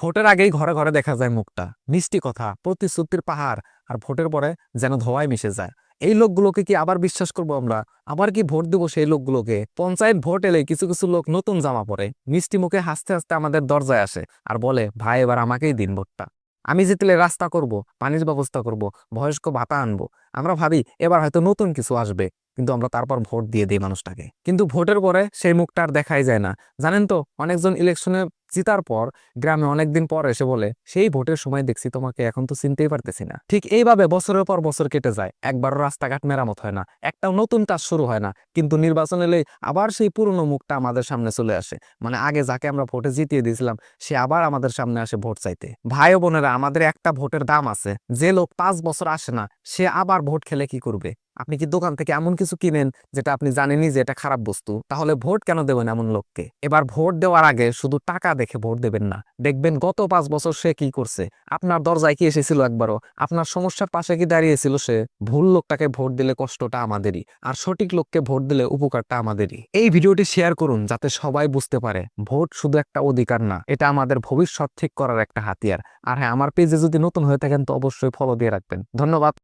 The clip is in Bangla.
ভোটের আগেই ঘরে ঘরে দেখা যায় মুখটা। মিষ্টি কথা, প্রতিশ্রুতির পাহাড়, আর ভোটের পরে যেন ধোয়ায় মিশে যায়। এই লোকগুলোকে কি আবার বিশ্বাস করব আমরা? আবার কি ভোট দেবো সেই লোকগুলোকে? পঞ্চায়েত ভোট এলে কিছু কিছু লোক নতুন জামা পরে। মিষ্টি মুখে হাসতে হাসতে আমাদের দরজায় আসে আর বলে, ভাই, এবার আমাকেই দিন ভোটটা। আমি জিতলে রাস্তা করব, পানির ব্যবস্থা করব, বয়স্ক ভাতা আনব। আমরা ভাবি, এবার হয়তো নতুন কিছু আসবে। কিন্তু আমরা তারপর ভোট দিয়ে দিই মানুষটাকে। কিন্তু ভোটের পরে সেই মুখটা আর দেখাই যায় না। জানেন তো, অনেকজন ইলেকশনে জিতার পর গ্রামে অনেকদিন পর এসে বলে, সেই ভোটের সময় দেখছি তোমাকে এখন তো চিনতেই পারতেছি না। ঠিক এইভাবে বছরের পর বছর কেটে যায়। একবারও রাস্তাঘাট মেরামত হয় না, একটাও নতুন কাজ শুরু হয় না। কিন্তু নির্বাচন এলে আবার সেই পুরনো মুখটা আমাদের সামনে চলে আসে। মানে আগে যাকে আমরা ভোটে জিতিয়ে দিয়েছিলাম, সে আবার আমাদের সামনে আসে ভোট চাইতে। ভাই বোনেরা, আমাদের একটা ভোটের দাম আছে। যে লোক পাঁচ বছর আসে না, সে আবার ভোট খেলে কি করবে? আপনি কি দোকান থেকে এমন কিছু কিনেন যেটা আপনি জানেনই যে এটা খারাপ বস্তু? তাহলে ভোট কেন দেবেন এমন লোককে? এবার ভোট দেওয়ার আগে শুধু টাকা দেখে ভোট দেবেন না। দেখবেন গত পাঁচ বছর সে কি করছে? আপনার দরজায় কি এসেছিল একবারও? আপনার সমস্যার পাশে কি দাঁড়িয়েছিল সে? ভুল লোকটাকে ভোট দিলে কষ্টটা আমাদেরই, আর সঠিক লোককে ভোট দিলে উপকারটা আমাদেরই। এই ভিডিওটি শেয়ার করুন যাতে সবাই বুঝতে পারে, ভোট শুধু একটা অধিকার না, এটা আমাদের ভবিষ্যৎ ঠিক করার একটা হাতিয়ার। আর হ্যাঁ আমার পেজে যদি নতুন হয়ে থাকেন তো অবশ্যই ফলো দিয়ে রাখবেন। ধন্যবাদ।